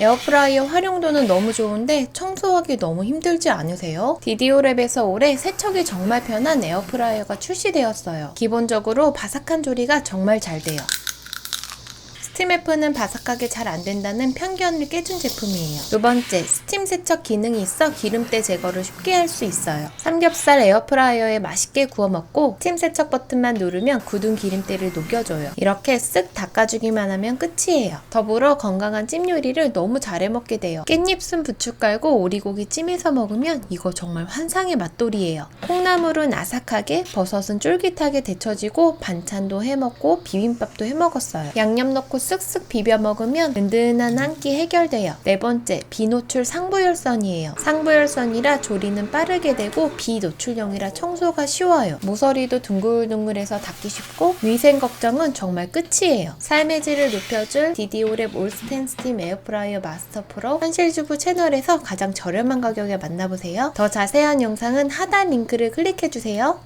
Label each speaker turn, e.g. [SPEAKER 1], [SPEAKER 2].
[SPEAKER 1] 에어프라이어 활용도는 너무 좋은데 청소하기 너무 힘들지 않으세요? 디디오랩에서 올해 세척이 정말 편한 에어프라이어가 출시되었어요. 기본적으로 바삭한 조리가 정말 잘 돼요. 스팀F는 바삭하게 잘 안 된다는 편견을 깨준 제품이에요. 두 번째, 스팀 세척 기능이 있어 기름때 제거를 쉽게 할 수 있어요. 삼겹살 에어프라이어에 맛있게 구워 먹고 스팀 세척 버튼만 누르면 굳은 기름때를 녹여줘요. 이렇게 쓱 닦아주기만 하면 끝이에요. 더불어 건강한 찜 요리를 너무 잘해 먹게 돼요. 깻잎순 부추 깔고 오리고기 찜해서 먹으면 이거 정말 환상의 맛돌이에요. 콩나물은 아삭하게, 버섯은 쫄깃하게 데쳐지고 반찬도 해 먹고 비빔밥도 해 먹었어요. 양념 넣고 쓱쓱 비벼 먹으면 든든한 한 끼 해결돼요. 네 번째, 비노출 상부열선이에요. 상부열선이라 조리는 빠르게 되고 비노출용이라 청소가 쉬워요. 모서리도 둥글둥글해서 닦기 쉽고 위생 걱정은 정말 끝이에요. 삶의 질을 높여줄 디디오랩 올스텐 스팀 에어프라이어 마스터 프로 현실주부 채널에서 가장 저렴한 가격에 만나보세요. 더 자세한 영상은 하단 링크를 클릭해주세요.